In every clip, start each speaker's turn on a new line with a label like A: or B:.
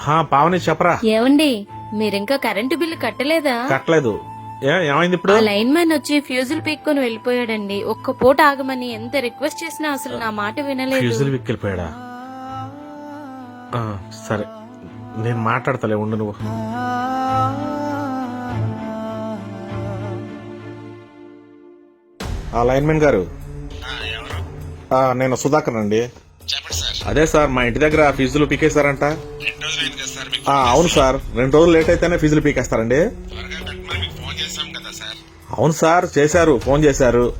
A: హా పావని చెప్పరా?
B: ఏవండి మీరింకా కరెంటు బిల్లు కట్టలేదా?
A: కట్టలేదు. ఏ ఏమైంది ఇప్పుడు?
B: ఆ లైన్ మ్యాన్ వచ్చి ఫ్యూజులు పీక్కొని వెళ్ళిపోయాడండి. ఒక్క పూట ఆగమని ఎంత రిక్వెస్ట్ చేసినా అసలు నా మాట వినలేదు.
A: ఫ్యూజులు విక్కెళ్ళిపోయాడా ఆ, సరే. నేను మాట్లాడతలే ఉండు నువ్వు. ఆ లైన్మెన్ గారు. ఆ, నేను సుధాకర్ అండి.
C: చెప్పండి సార్.
A: అదే సార్ మా ఇంటి దగ్గర ఫీజులు పీకేస్తారంట అవును సార్. రెండు రోజులు లేట్ అయితేనే ఫీజులు పీకేస్తారండి.
C: ఫోన్ కదా సార్
A: అవును సార్ చేశారు. ఫోన్ చేశారు.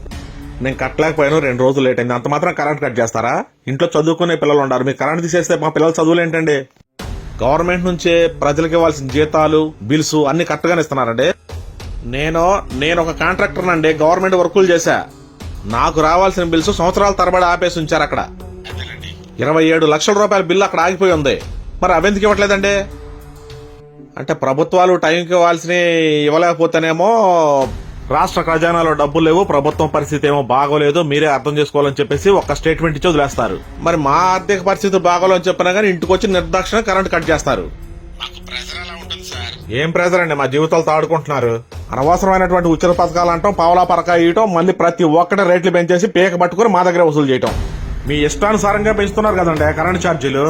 A: నేను కట్టలేకపోయాను. రెండు రోజులు లేట్ అయింది. అంత మాత్రం కరెంట్ కట్ చేస్తారా? ఇంట్లో చదువుకునే పిల్లలు ఉన్నారు. మీరు కరెంట్ తీసేస్తే మా పిల్లల చదువులు ఏంటండి? గవర్నమెంట్ నుంచే ప్రజలకు ఇవ్వాల్సిన జీతాలు బిల్స్ అన్ని కరెక్ట్గానే ఇస్తున్నారండి. నేను నేను ఒక కాంట్రాక్టర్ అండి గవర్నమెంట్ వర్కులు చేశా. నాకు రావాల్సిన బిల్స్ సంవత్సరాల తరబడి ఆపేసి ఉంచారు అక్కడ. ఇరవై ఏడు లక్షల రూపాయల బిల్లు అక్కడ ఆగిపోయి ఉంది. మరి అవెందుకు ఇవ్వట్లేదండి? అంటే ప్రభుత్వాలు టైంకి ఇవ్వాల్సినవి ఇవ్వలేకపోతేనేమో రాష్ట్ర ఖజానాలో డబ్బులు లేవు ప్రభుత్వం పరిస్థితి ఏమో బాగోలేదు మీరే అర్థం చేసుకోవాలని చెప్పేసి ఒక స్టేట్మెంట్ ఇచ్చి వదిలేస్తారు. మరి మా ఆర్థిక పరిస్థితి బాగోలేని చెప్పినా కానీ ఇంటికి వచ్చి నిర్దాక్షిణ కరెంట్ కట్ చేస్తారు. ఏం ప్రెజర్ అండి? మా జీవితాలతో ఆడుకుంటున్నారు అనవసరమైనటువంటి ఉచిత పథకాలు అంటాం పావలా పరకా ఇయటం మళ్ళీ ప్రతి ఒక్కటి రేట్లు పెంచేసి పేక పట్టుకుని మా దగ్గర వసూలు చేయటం. మీ ఇష్టానుసారంగా పెంచుతున్నారు కదండి కరెంట్ ఛార్జీలు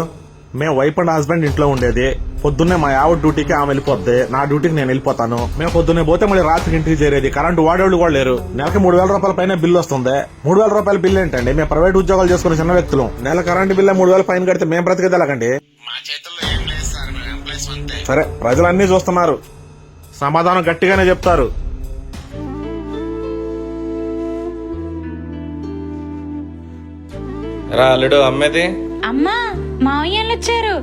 A: మేము వైఫ్ అండ్ హస్బెండ్ ఇంట్లో ఉండేది. పొద్దున్నే మా ఆవిడ డ్యూటీకి ఆమె వెళ్ళిపోద్ది. నా డ్యూటీకి నేను వెళ్ళిపోతాను. మేము పొద్దున్నే పోతే మళ్ళీ రాత్రికి ఇంటికి చేరేది. కరెంటు వాడేవాళ్ళు కూడా లేరు. నెలకి మూడు వేల రూపాయల పైన బిల్లు వస్తుంది. మూడు వేల రూపాయల బిల్లు ఏంటండి? మేము ప్రైవేట్ ఉద్యోగాలు చేసుకునే చిన్న వ్యక్తులు. నెల కరెంటు బిల్లు మూడు వేల పైన కడితే మేము బ్రతికేది ఎలాగండి?
C: మా చేతుల్లో ఏం లేదు సార్.
A: సరే ప్రజలన్నీ చూస్తున్నారు. సమాధానం గట్టిగానే చెప్తారు.
D: రా అల్లుడు అమ్మేది?
E: అమ్మా! మావయ్యలు వచ్చారు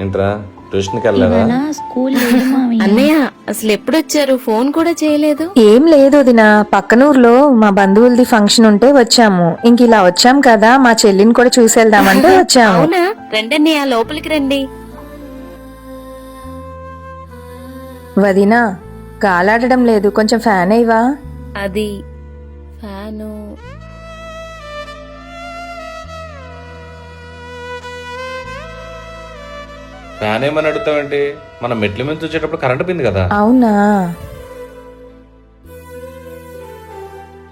D: ఏంట్రా ట్యూషన్కి వెళ్ళలేదా
E: స్కూల్ లేదు మావయ్య.
B: అన్నయ్య అసలు ఎప్పుడొచ్చారు? ఫోన్ కూడా చేయలేదు?
F: ఏం లేదు వదిన పక్కనూరులో మా బంధువులది ఫంక్షన్ ఉంటే వచ్చాము. ఇంక ఇలా వచ్చాం కదా మా చెల్లిని కూడా చూసేద్దామంటే వచ్చాము.
B: అవునా? రండన్నయ్య లోపలికి రండి.
F: వదిన గాలాడడం లేదు. కొంచెం ఫ్యాన్ అయ్యవా
B: అది ఫ్యాను.
D: ఫ్యాన్ ఏమని అడుగుతావేంటి? మనం మెట్ల మీద వచ్చేటప్పుడు కరెంట్ పోయింది కదా.
F: అవునా?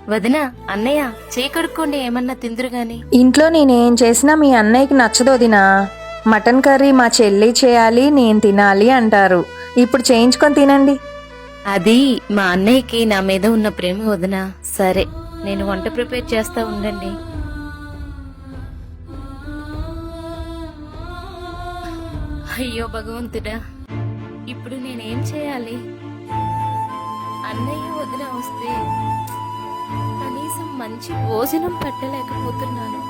B: వదిన అన్నయ్య చేయి కడుక్కోండి ఏమన్నా తిందురు గాని.
F: ఇంట్లో నేనేం చేసినా మీ అన్నయ్యకి నచ్చదు వదినా. మటన్ కర్రీ మా చెల్లి చేయాలి నేను తినాలి అంటారు. ఇప్పుడు చేయించుకొని తినండి.
B: అది మా అన్నయ్యకి నా మీద ఉన్న ప్రేమ వదిన. సరే నేను వంట ప్రిపేర్ చేస్తా ఉండండి. అయ్యో భగవంతుడా ఇప్పుడు నేనేం చేయాలి? అన్నయ్య వదిన వస్తే కనీసం మంచి భోజనం పెట్టలేకపోతున్నాను.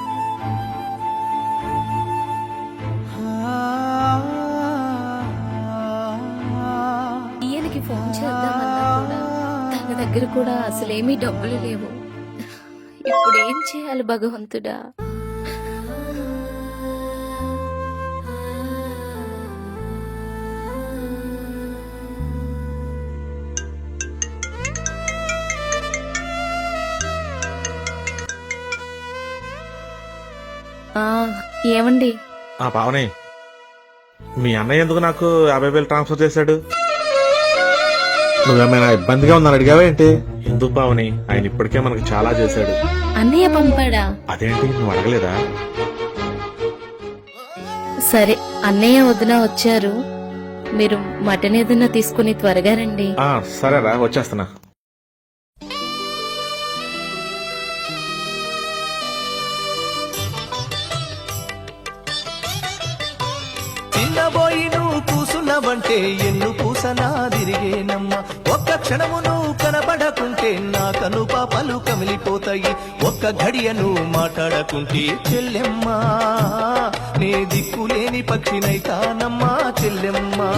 B: ఈయనకి ఫోన్ చేద్దామన్నా కూడా తన దగ్గర కూడా అసలేమీ డబ్బులు లేవు. ఇప్పుడు ఏం చేయాలి భగవంతుడా? ఏమండి?
A: ఆ పావని మీ అన్నయ్య ఎందుకు నాకు యాభై వేలు ట్రాన్స్ఫర్ చేశాడు? నువ్వేమైనా ఇబ్బందిగా ఉందని అడిగావేంటి ఎందుకు పావని? ఆయన ఇప్పటికే మనకు చాలా చేశాడు.
B: అన్నయ్య పంపాడా?
A: అదేంటి? నువ్వు అడగలేదా?
B: సరే అన్నయ్య వదిన వచ్చారు. మీరు మటన్ ఏదన్నా తీసుకుని త్వరగా రండి.
A: ఆ సరేరా వచ్చేస్తున్నా.
G: కూసున్నావంటే ఎన్ను పూసనా తిరిగేనమ్మ. ఒక్క క్షణమును కనబడకుంటే నా కను పాపలు కమిలిపోతాయి. ఒక్క ఘడియను మాట్లాడకుంటే చెల్లెమ్మా నే దిక్కులేని పక్షినైతానమ్మా చెల్లెమ్మా.